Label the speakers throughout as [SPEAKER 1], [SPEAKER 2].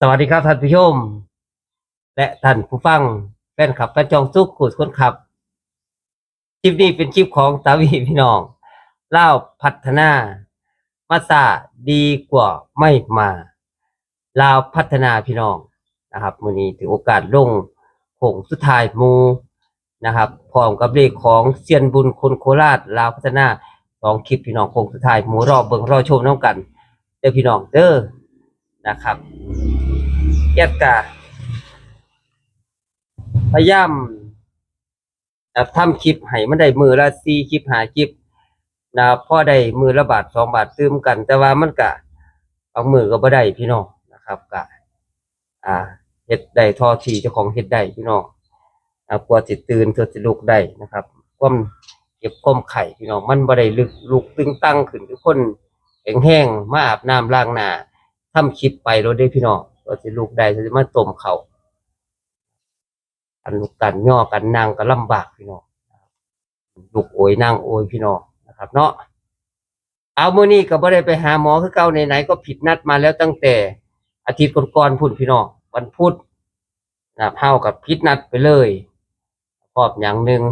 [SPEAKER 1] สวัสดีครับท่านผู้ชม และท่านผู้ฟังแฟนคลับแฟนจองสุขขูดคนขับคลิปนี้เป็นคลิปของตาวีพี่น้องเล่าพัฒนา มาซาดีกว่าไม่มาลาวพัฒนาพี่น้องนะครับมือนี้ถือโอกาสลงโค้งสุดท้ายหมูนะครับพร้อมกับเลขของเซียนบุญคนโคราชลาวพัฒนาสองคลิปพี่น้องโค้งสุดท้ายหมูรอบเบิ่งรอชมน้ำกัน เด้อพี่น้องเด้อนะครับ เกียรติกาพยายามทำคลิปให้มันได้มือละสี่คลิปหาคลิปนะพ่อได้มือละบาทสองบาทตื้มกัน แต่ว่ามันกะบางมือก็บ่ได้พี่น้องนะครับกะอ่าเฮ็ดได้ทอทีเจ้าของเฮ็ดได้พี่น้องอ่ากลัวสิตื่นเธอสิลุกได้นะครับความเก็บความไข่พี่น้องมันบ่ได้ลึกลุกตึงตั้งขึ้นทุกคนแข็งแห้งมาอาบน้ำล้างหน้าทำคลิปไปรถได้พี่น้อง ก็สิลุกได้จะมาต้มเขาอันลุกกันย่อกันนั่งก็ลำบากพี่น้องลุกโอยนั่งโอยพี่น้องนะครับ เนาะเอามื้อนี้ก็บ่ได้ไปหาหมอคือเก่าไหนๆก็ผิดนัดมาแล้วตั้งแต่ อาทิตย์ก่อนๆพุ่นพี่น้องวันพุธนะครับเฮากับผิดนัดไปเลยพร้อมอย่างหนึ่ง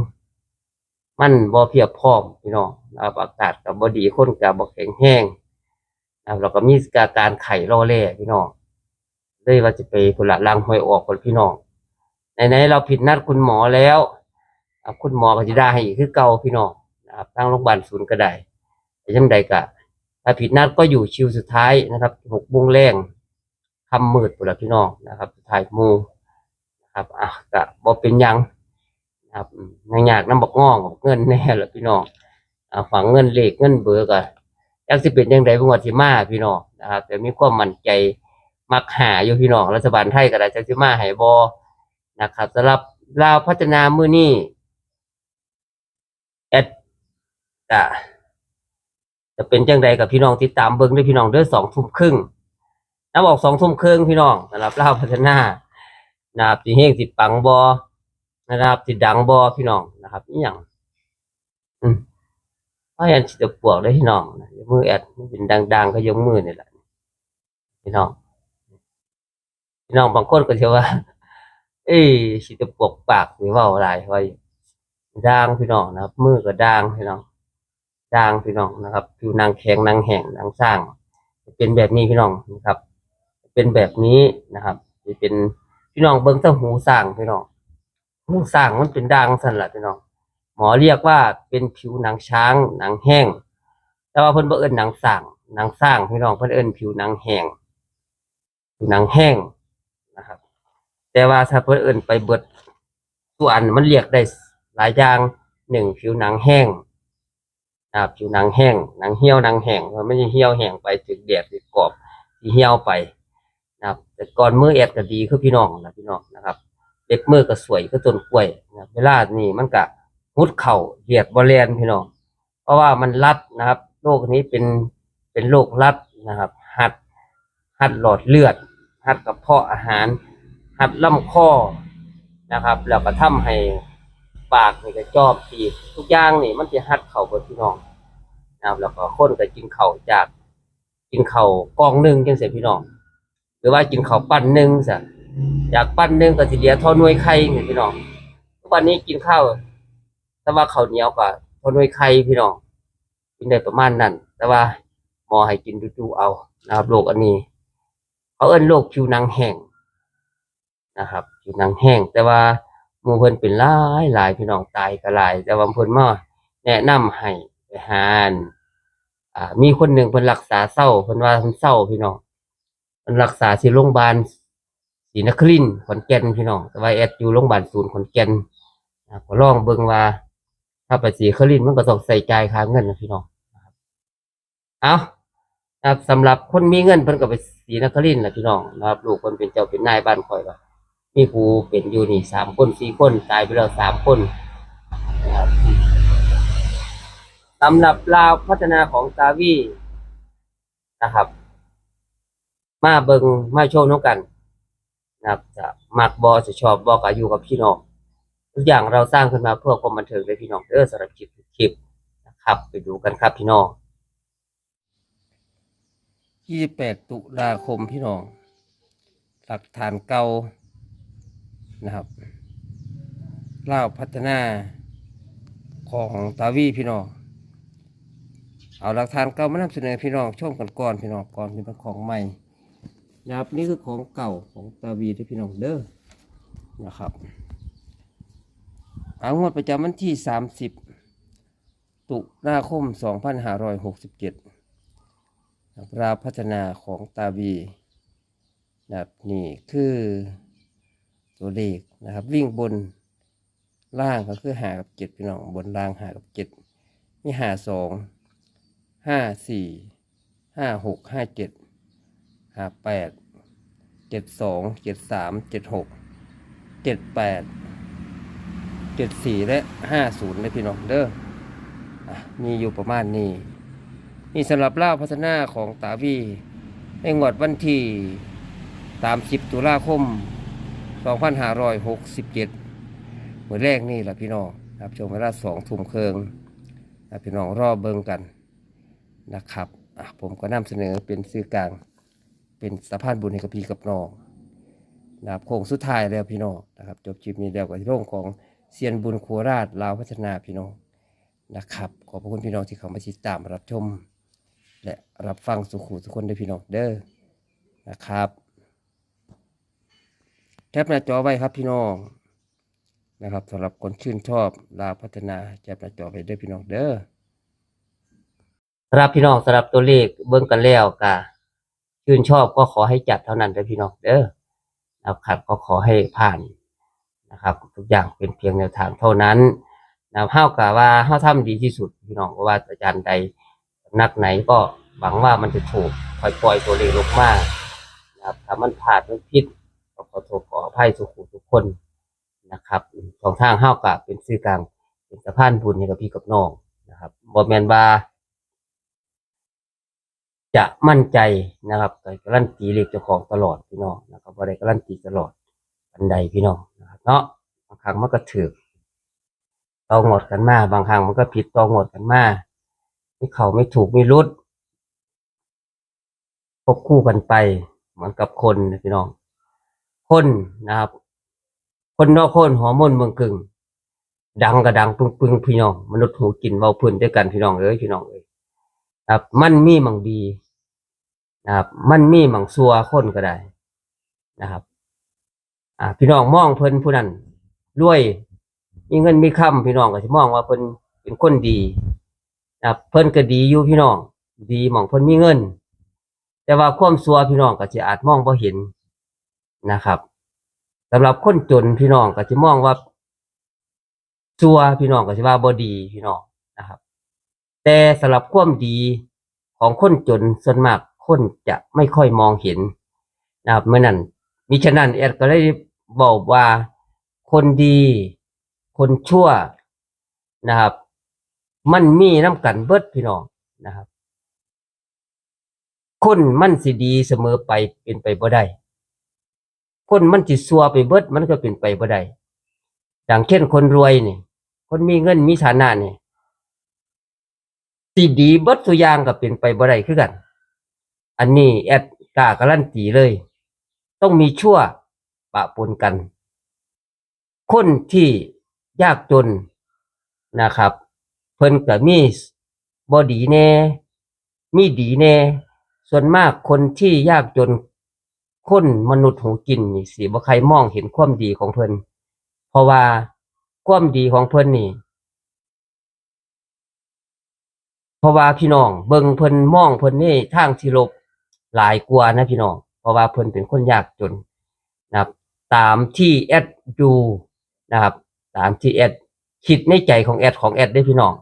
[SPEAKER 1] มันบ่เพียบพร้อมพี่น้องนะอากาศก็บ่ดีคนก็บ่แข็งแรงนะครับแล้วก็มีอาการไข้รอแล่พี่น้อง เลยว่าจะไปพุ่นละล้างห้อยออกพุ่นพี่น้องไหนๆเราผิดนัดคุณหมอแล้วคุณหมอก็สิได้ให้อีกคือเก่าพี่น้องนะครับทางโรงพยาบาลศูนย์ก็ได้แต่ยังใดก็ถ้าผิดนัดก็อยู่ชิวสุดท้ายนะครับหกโมงแรงคำมืดปุ่นละพี่น้องนะครับสุดท้ายมูนะครับอะก็บ่เป็นยังนะครับอืมยังอยากน้ำบอกงองบอกเงินแน่ละพี่น้องอ่าฝังเงินเลขเงินเบอร์ก็ยังสิเป็นยังไงบ่งวดที่มาพี่น้องนะครับแต่มีความมั่นใจ มักหาอยู่พี่น้องรัฐบาลไทยก็ได้จักสิมาให้บ่นะครับสำหรับลาวพัฒนามือนี้แอดจะจะเป็นจังใดกับพี่น้องติดตามเบิ้งด้วยพี่น้องเด้อสองทุ่มครึ่งน้ำออกสองทุ่มครึ่งพี่น้องสำหรับเล่าวพัฒนานะครับสิเฮงสิปังบอนะครับสิดังบอพี่น้องนะครับนี่อย่างอืมเพราะยันสิจะปวกเลยพี่น้องยกมือแอดมันเป็นดังๆก็ยกมือนี่แหละพี่น้อง น้องบางคนก็เชื่อว่า เอ้ยสิจะปวกปากหรือว่าอะไรไว่าด่างพี่น้องนะครับ มือก็ด่างพี่น้องด่างพี่น้องนะครับผิวนางแข็งนางแห้งนางสร้างเป็นแบบนี้พี่น้องนะครับ เป็นแบบนี้นะครับจะเป็นพี่น้องเบิ้งเต้าหูสร้างพี่น้องหูสร้างมันเป็นด่างสั่นละพี่น้องหมอเรียกว่าเป็นผิวหนังช้างหนังแห้ง แต่ว่าเพิ่นบ่เอิ้นหนังสร้างหนังสร้างพี่น้องเพิ่นเอิ้นผิวหนังแห้งผิวหนังแห้ง แต่ว่าถ้าเพิ่อนเอิ้นไปเบิดตัวอันมันเรียกได้หลายอย่างหนึ่งผิวหนังแห้งนะครับผิวหนังแห้งหนังเหี่ยวหนังแห้งมันไม่ใช่เหี่ยวแห้งไปถึงแดดถึงกรอบที่เหี่ยวไปนะครับ แต่ก่อนมือแอดก็ดีคือพี่น้องนะพี่น้องนะครับเด็กมือก็สวยคือต้นกล้วยนะเวลานี่มันก็มุดเข่าเหยียดบริเวณพี่น้อง เพราะว่ามันรัดนะครับโรคนี้เป็นเป็นโรครัดนะครับ หัดหัดหลอดเลือด หัดกระเพาะอาหาร หัดลำคอนะครับ แล้วก็ทำให้ปากนี่ก็จอบตีทุกอย่างนี่ มันจะหัดเข่าบนพี่น้องนะครับ แล้วก็คนก็กินเข่าจากกินเข่ากองหนึ่งจังเสียพี่น้อง หรือว่ากินเข่าปั้นหนึ่งซะจากปั้นหนึ่งก็สิเหลียทอนวยไข่เนี่พี่น้องทุกวันนี้กินข้าวแต่ว่าข้าวเหนียวก็เทอนวยไข่พี่น้องกินได้ประมาณนั้น แต่ว่าหมอให้กินดูๆเอานะครับโรคอันนี้ เขาเอิ้นโรคผิวหนังแห้ง นะครับผิวหนังแห้ง แต่ว่าหมู่เพิ่นเป็นหลายหลายพี่น้องตายก็หลาย แต่ว่าเพิ่นมาแนะนำให้ไปหาอันอ่า มีคนหนึ่งเพิ่นรักษาเศร้าเพิ่นว่าเพิ่นเศร้าพี่น้องเพิ่นรักษาที่โรงพยาบาลศรีนครินทร์ขอนแก่นพี่น้องแต่ว่าแอดอยู่โรงพยาบาลศูนย์ขอนแก่นนะก็ลองเบิ่งว่า ถ้าไปศรีนครินทร์มันก็ต้องใส่ใจค่าเงินนะพี่น้องเอานะครับสำหรับคนมีเงินเพิ่นก็ไปศรีนครินทร์แหละพี่น้องนะครับลูกเพิ่นเป็นเจ้าเป็นนายบ้านคอยว่า มีผู้เป็นอยู่นี่สามคนสี่คนตายไปแล้วสามคนนะครับสำหรับลาวพัฒนาของตาวีนะครับ มาเบิงมาโชว์น้องกันนะครับจะมักบอจะชอบบอกอยู่กับพี่น้องทุกอย่างเราสร้างขึ้นมาเพื่อความบันเทิงเลยพี่น้องเด้อสำหรับคลิปคลิปนะครับ ไปดูกันครับพี่น้อง28 ตุลาคมพี่น้อง หลักฐานเก่า นะครับเล่าวพัฒนาของตาวีพี่น้องเอาหลักฐานเก่ามานำเสนอพี่น้องชมกันก่อนพี่น้องก่อนที่เป็นของใหม่นะครับนี่คือของเก่าของตาวีที่พี่น้องเด้อนะครับอางวดประจำวันที่ 30 ตุลาคม 2567ราพัฒนาของตาวีนะครับนี่คือ ตัวเลขนะครับ วิ่งบนล่างก็คือหากับเจ็ดพี่น้องบนล่างหากับเจ็ดมีหาสองห้าสี่ห้าหกห้าเจ็ดหาแปดเจ็ดสองเจ็ดสามเจ็ดหกเจ็ดแปดเจ็ดสี่และห้าศูนย์เลยพี่น้องเด้ออมีอยู่ประมาณนี้นี่สำหรับเล่าพัฒนาของตาวีในงวดวันที่ตามสิบตุลาคม สองพันห้าร้อยหกสิบเจ็ดเมื่อแรกนี่แหละพี่น้องครับช่วงเวลาสองทุ่มเครึ่งนะพี่น้องรอเบิ่งกันนะครับผมก็นำเสนอเป็นสื่อกลาง เป็นสะพานบุญให้กับพี่กับน้องนะครับโค้งสุดท้ายแล้วพี่น้องนะครับ จบคลิปนี้แล้วกับที่โรงของเซียนบุญโคราชลาวพัฒนาพี่น้องนะครับ ขอบพระคุณพี่น้องที่เข้ามาติดตามรับชม และรับฟังสุขุทุกคนด้วยพี่น้องเด้อนะครับ แทบหน้าจอไว้ครับพี่น้องนะครับสำหรับคนชื่นชอบลาวพัฒนาแทบหน้าจอไว้ด้อพี่น้องเด้อสำหรับพี่น้องสำหรับตัวเลขเบิ่งกันแล้วกะชื่นชอบก็ขอให้จัดเท่านั้นเด้อพี่น้องเด้อนะครับ ก็ขอให้ผ่านนะครับ ทุกอย่างเป็นเพียงแนวทางเท่านั้นนะครับเฮากะว่าเฮาทำดีที่สุดพี่น้องว่าอาจารย์ใดนักไหนก็หวังว่ามันจะถูกปล่อยตัวเลขลงมานะครับถ้ามันพลาดมันผิด ก็ขอโทษขออภัยสุขุทุกคนนะครับสองทางเฮากะเป็นสื่อกลางเป็นสะพานบุญให้กับพี่กับน้องนะครับบ่แมนว่าจะมั่นใจนะครับแต่การันตีเลขเจ้าของตลอดพี่น้องนะครับว่ได้การันตีตลอดอันใดพี่น้องนะครับเนาะบางครั้งมันก็ถือตองวดกันมาบางครั้งมันก็ผิดตองวดกันมาไม่เขาไม่ถูกไม่รุดควบคู่กันไปเหมือนกับคนนะพี่น้อง คนนะครับ คนนอกคนหัวมนเมืองกึ่งดังก็ดังปึงปึ้งพี่น้องมนุษย์หูกินเบาพื้นด้วยกันพี่น้องเอ้ยพี่น้องเอ้ยครับ มันมีมังดีนะครับ มันมีหมังซัวคนก็ได้นะครับ อ่า พี่น้องมองเพิ่นผู้นั้นรวยมีเงินมีคำพี่น้องก็สิมองว่าเพิ่นเป็นคนดีนะครับเพิ่นก็ดีอยู่พี่น้อง ดีหมองเพิ่นมีเงิน แต่ว่าความซัวพี่น้องก็สิอาจมองบ่เห็น นะครับสำหรับคนจนพี่น้องก็สิมองว่าซัวพี่น้องก็สิว่าบ่ดีพี่น้องนะครับ แต่สำหรับความดีของคนจนส่วนมากคนจะไม่ค่อยมองเห็นนะครับเมื่อนั้นมิฉะนั้นแอดก็เลยบอกว่าคนดี คนชั่วนะครับ มันมีน้ำกันเบิดพี่น้องนะครับ คนมันสิดีเสมอไปเป็นไปบ่ได้ คนมันสิตซัวไปเบิดมันก็เป็นไปบ่ได้อย่างเช่นคนรวยนี่คนมีเงินมีฐานะนี่สิดีเบิดตัวอย่างก็เป็นไปบ่ได้คือกัน อันนี้แอดกาการันตีเลย ต้องมีชั่วปะปนกัน คนที่ยากจนนะครับ เพิ่นก็มีบ่ดีแน่ มีดีแน่ ส่วนมากคนที่ยากจน คนมนุษย์หูกินนี่สิบ่ใครมองเห็นความดีของเพิ่นเพราะว่าความดีของเพิ่นนี่ เพราะว่าพี่น้อง เบิ่งเพิ่นมองเพิ่นนี่ทางที่ลบหลายกว่านะพี่น้อง เพราะว่าเพิ่นเป็นคนยากจนนะครับ ตามที่แอดดูนะครับ ตามที่แอดคิดในใจของแอดของแอดได้พี่น้อง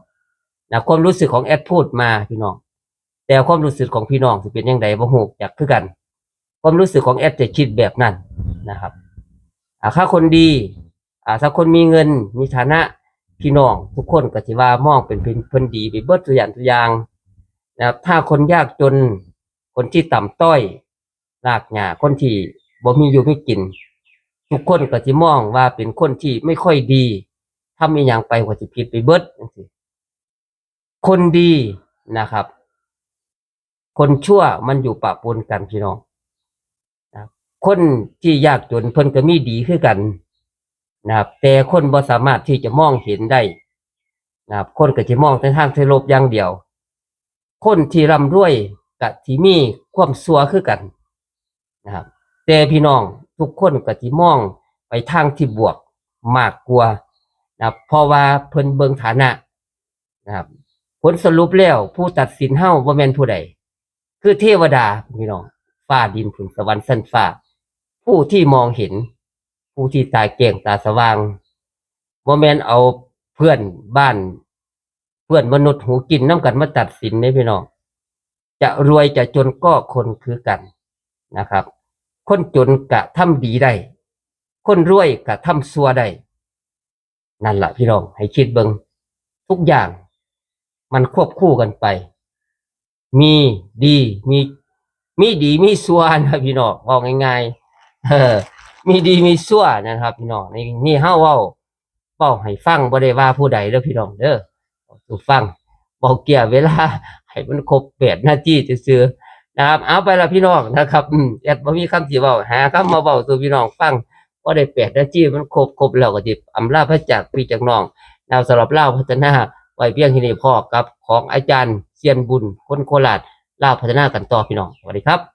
[SPEAKER 1] นะความรู้สึกของแอดพูดมาพี่น้อง แต่ความรู้สึกของพี่น้องสิเป็นยังไงบ่ฮู้จักคือกัน ความรู้สึกของแอดจะคิดแบบนั้นนะครับอ่าถ้าคนดีอ่าถ้าคนมีเงินมีฐานะพี่น้องทุกคนก็สิว่ามองเป็นเพิ่นนดีไปเบิดตัวอย่างตัวอย่างนะครับถ้าคนยากจนคนที่ต่ำต้อยรากหญ้าคนที่บ่มีอยู่ไม่กิน ทุกคนก็สิมองว่าเป็นคนที่ไม่ค่อยดีทำอีหยังไปก็สิผิดไปเบิดจังซี่คนดีนะครับ คนชั่วมันอยู่ปะปนกันพี่น้อง คนที่ยากจนเพิ่นก็มีดีคือกันนะครับ แต่คนบ่สามารถที่จะมองเห็นได้นะครับ คนก็จะมองแต่ทางเทลบอย่างเดียว คนที่ร่ำรวยก็ที่มีความสัวคือกันนะครับ แต่พี่น้องทุกคนก็สิมองไปทางที่บวกมากกว่านะครับเพราะว่าเพิ่นเบิงฐานะนะครับ ผลสรุปแล้วผู้ตัดสินเฮาบ่แม่นผู้ใด คือเทวดาพี่น้องฟ้าดินฝุ่นสวรรค์สั้นฟ้า ผู้ที่มองเห็น ผู้ที่ตาแก่งตาสว่างบ่แมนเอาเพื่อนบ้าน เพื่อนมนุษย์หูกินน้ำกันมาตัดสินนี่พี่น้องจะรวยจะจนก็คนคือกันนะครับ คนจนกะทำดีได้ คนรวยกะทำซัวได้ นั่นแหละพี่น้องให้คิดเบิงทุกอย่าง มันควบคู่กันไป มีดีมีมีดีมีซัวนะพี่น้องบอกง่ายๆ มีดีมีซั่วนะครับพี่น้องนี่นี่เฮาเว้าเป้าให้ฟังบ่ได้ว่าผู้ใดเด้อพี่น้องเด้อสู่ฟังบอกเกี่ยเวลาให้มันครบแปดนาทีซื่อนะครับเอาไปละพี่น้องนะครับอืมแอดบ่มีคำสิเว้าหาคำมาเว้าสู่พี่น้องฟังบ่ได้แปดนาทีมันครบครบแล้วก็สิอำลาพระจากพี่จากน้องดาวสำหรับเล่าพัฒนาไว้เพียงที่นี้พอกับของอาจารย์เซียนบุญคนโคราชเล่าพัฒนากันต่อพี่น้องสวัสดีครับ